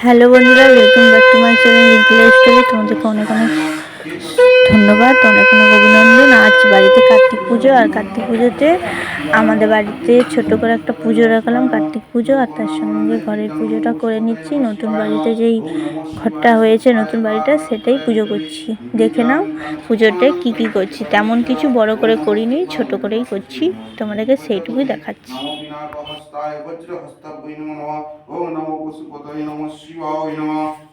Hello বন্ধুরা welcome back to my channel Rinkel story তোমাদেরকে অনেক অনেক ধন্যবাদ অনেক অনেক অভিনন্দন। আজ বাড়িতে কার্তিক পুজো, আর কার্তিক পুজোতে আমাদের বাড়িতে ছোট করে একটা পুজো রাখলাম, কার্তিক পুজো, আর তার সঙ্গে ঘরের পুজোটা করে নিচ্ছি। নতুন বাড়িতে যেই ঘরটা হয়েছে, নতুন বাড়িটা, সেটাই পুজো করছি। দেখে নাও পুজোতে কি কি করছি। তেমন কিছু বড় করে করিনি, ছোট করেই করছি। তোমাদেরকে সেইটুকুই দেখাচ্ছি। নমো।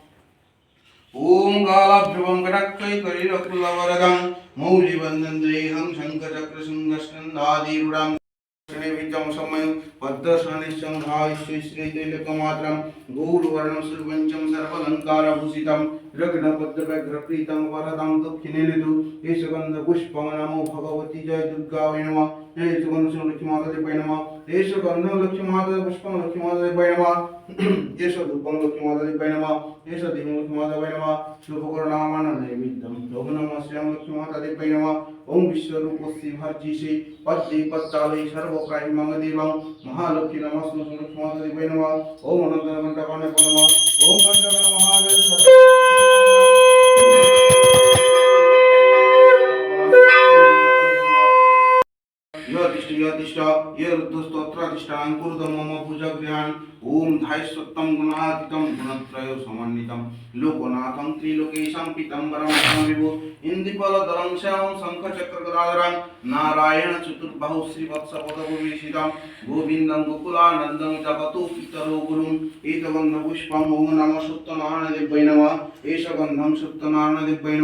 ॐ गालाभ्युवं गणक्कैकरीरकुलवरदं मौलिवन्दन्देहं, शङ्करचक्रशृङ्गस्कन्दादिरुडां कृष्णेभिजं समयं पद्मसनिश्चं भाविश्रीतैलकमात्रं गौरवर्णं सुरपञ्चं सर्वलङ्कारभूषितं, रग्नपद्मव्यघ्रप्रीतं, वरदं दक्षिणेतु हे सुगन्धपुष्पं नमो भगवती, जय दुर्गावै नमः। हे सुगन्धं लक्ष्मीमाता, देवै नमः। हे सुगन्धं लक्ष्मीमाता, पुष्पं, लक्ष्मीमाता देवै नमः। নমঃ এষ গন্ধম লক্ষ্মী মাতা পুষ্পং লক্ষ্মী মাতা দেবাই নমঃ এষ ধূপং লক্ষ্মী মাতা দেবাই নমঃ এষ দীপং লক্ষ্মী মাতা দেবাই নমঃ শুভকরণামান নৈবেদ্যম ওম নমঃ শ্রীরাম యోతిష్ట ఏ రుద్ధస్తోత్రాధిష్టానం కురుతం మమ భుజగృహాన్ ఓం ధాయస్వత్తం గుణాధికం గుణత్రయ సమన్వితం. లోకనాథం త్రిలోకేశం పితంబరం విభు ఇందిపలదలం శ్యామం శంఖచక్రగదాధరం నారాయణ చతుర్బాహు శ్రీవత్సపదభూషితం గోవిందం గోకులానందం జపతు పితరో గురుం ఏతగంధ పుష్పం ఓం నమ సుప్తనారాయణ దివ్వై ఏషగంధం సుప్తనారాయణ దివ్వై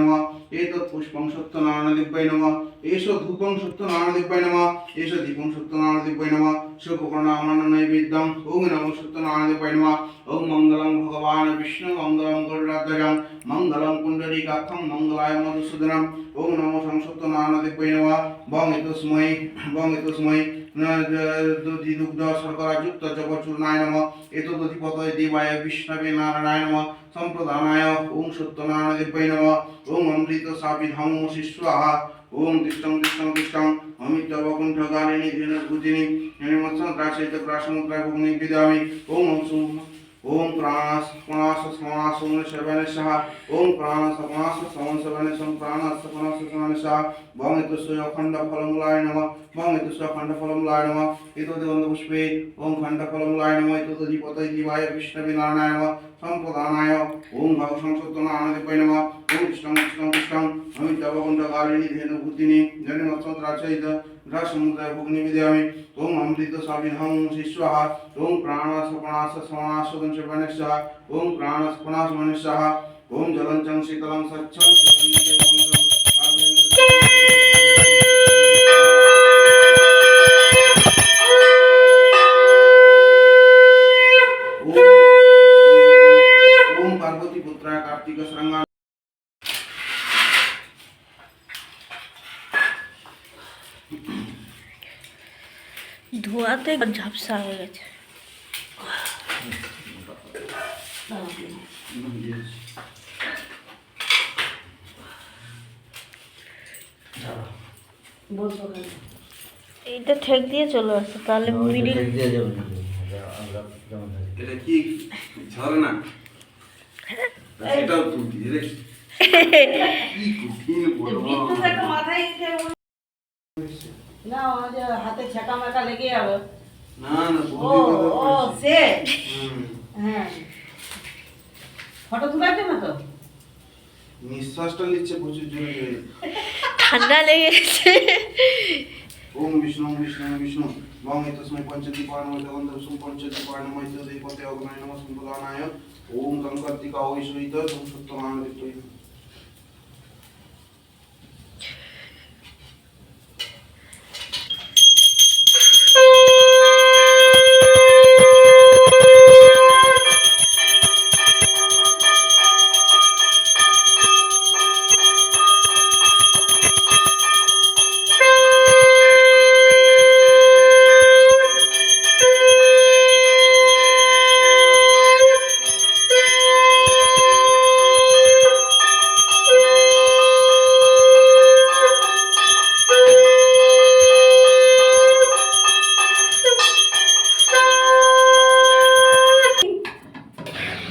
এতৎ পুষ্পং সত্য নারায়ণদিব্যায় নম এস ধূপং সত্য নারায়ণদিব্যায় নম এস দীপং সত্য নারায়ণদিব্যায় নম শুভকর্ণামনৈবেদ্যম ওং নম সত্য নারায়ণদিব্যায় নম ওং মঙ্গলং ভগবান বিষ্ণু মঙ্গলং গরুরাধ্বজং মঙ্গলং কুণ্ডলীকাক্ষং মঙ্গলায় মধুসূদনম ওং নম সংসত্য নারায়ণদিব্যায় নম বং ইতস্মৈ বং ইতস্মৈ नमः ॐ मङ्गलं भगवान् विष्णु मङ्गलं गरुडाध्वजं मङ्गलं पुण्डरीकाक्षं मङ्गलाय मधुसूदनम् ॐ नमो संसत्यनारायणदेव्यै नमः बं एतस्मै बं एतस्मै দুগ্ধ শর্করাযুক্ত জগচূর্ণায় নম এতদধিপতয় দেবায় বিষ্ণবে নারায়ণায় নম সম্প্রদানায় ওং সত্যনারায়ণ দেবায় নম ওং অমৃত সাবিধম শিষ্যাহা ওং তিষ্ঠং তিষ্ঠং তিষ্ঠং অমিত্রবকুণ্ঠ গালিনী ধীনভূতিনি নির্মৎসং দ্রাসিত গ্রাসমুদ্রায় ভগ্নি বিদামি ওং অংশুম ওম প্রাণাস প্রাণাস স্মরাস ওম সেবনে সাহা ওম প্রাণাস প্রাণাস সমন সেবনে সম প্রাণাস প্রাণাস সেবনে সাহা বং এতস্য অখণ্ড ফলমূলায় নমঃ বং এতস্য অখণ্ড ফলমূলায় নমঃ। এতদে গন্ধপুষ্পে ওম খণ্ড ফলমূলায় নমঃ। এতদে পতয় দিবায় বিষ্ণবে নারায়ণায় নমঃ। সম্প্রদানায় ওম ভব সংসত্তনা আনন্দিপায় নমঃ। ওম কৃষ্ণং কৃষ্ণং কৃষ্ণং। অমিতাবকুণ্ড কালিনী ধেনুভূতিনি জনিমৎসদ্রাচয়িত গ্রাসমুদ্রায় ভগ্নি বিদয়ামি ওম অমৃত সাবিধং পার্বতী পুত্রায় কার্তিক শৃঙ্গা ধোয়াতে ঝাপসা হয়ে গেছে এইটা ঠেক দিয়ে চলে আসছে তাহলে মিডিল এটা কি ঝরে না এটাও তুলতি রে। কি কঠিন বড় না হাতে ছেঁকা মেকা লেগে যাবে। না না ও ও সে? হ্যাঁ। ফটো না তো? নিঃশ্বাসটা নিচ্ছে প্রচুর জোরে জোরে। ঠান্ডা লেগেছে ওম বিষ্ণু বিষ্ণু বিষ্ণু। ఓం ఎతస్మై పంచదీపానమలవంతం సుం పంచదీపానమైతే దీపతే అగ్నయనమ సుందరానాయ ఓం గంగర్తిక ఆవిశ్వైత సంసుత్తమాన విత్తుయం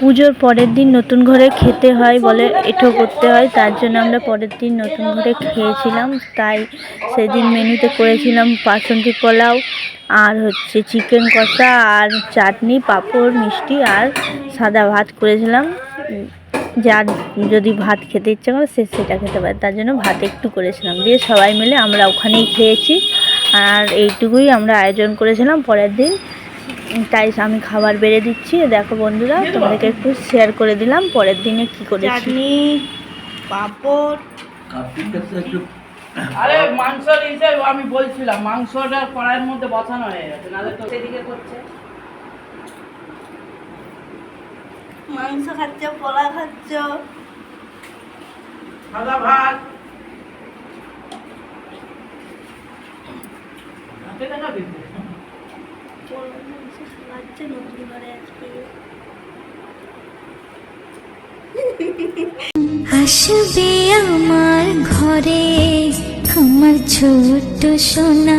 পুজোর পরের দিন নতুন ঘরে খেতে হয় বলে এঠো করতে হয়, তার জন্য আমরা পরের দিন নতুন ঘরে খেয়েছিলাম। তাই সেদিন মেনুতে করেছিলাম বাসন্তী পোলাও, আর হচ্ছে চিকেন কষা, আর চাটনি, পাঁপড়, মিষ্টি, আর সাদা ভাত করেছিলাম। যার যদি ভাত খেতে ইচ্ছে করে সে সেটা খেতে পারে, তার জন্য ভাত একটু করেছিলাম। দিয়ে সবাই মিলে আমরা ওখানেই খেয়েছি। আর এইটুকুই আমরা আয়োজন করেছিলাম পরের দিন। তাই আমি খাবার বেড়ে দিচ্ছি। দেখো বন্ধুরা তোমাদেরকে একটু শেয়ার করে দিলাম পরের দিনে কি করেছি। চাটনি পাঁপড়। আরে মাংসর হিসেবে আমি বলছিলাম মাংসটা কড়াইয়ের মধ্যে বসানো হয়ে গেছে নাহলে তো সেদিকে করছে। মাংস খাচ্ছ পোলা খাচ্ছ? সাদা ভাত। হাতে দেখা আসবে আমার ঘরে আমার ছোট্ট সোনা।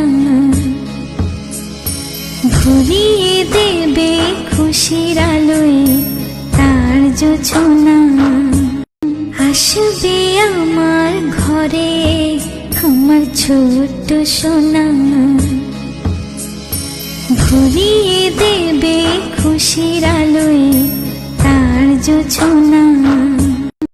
ভরিয়ে দেবে খুশির আলোয় তার যোছনা। আসবে আমার ঘরে আমার ছোট্ট সোনা। ভরিয়ে দেবে খুশির আলোয় তার যোছনা।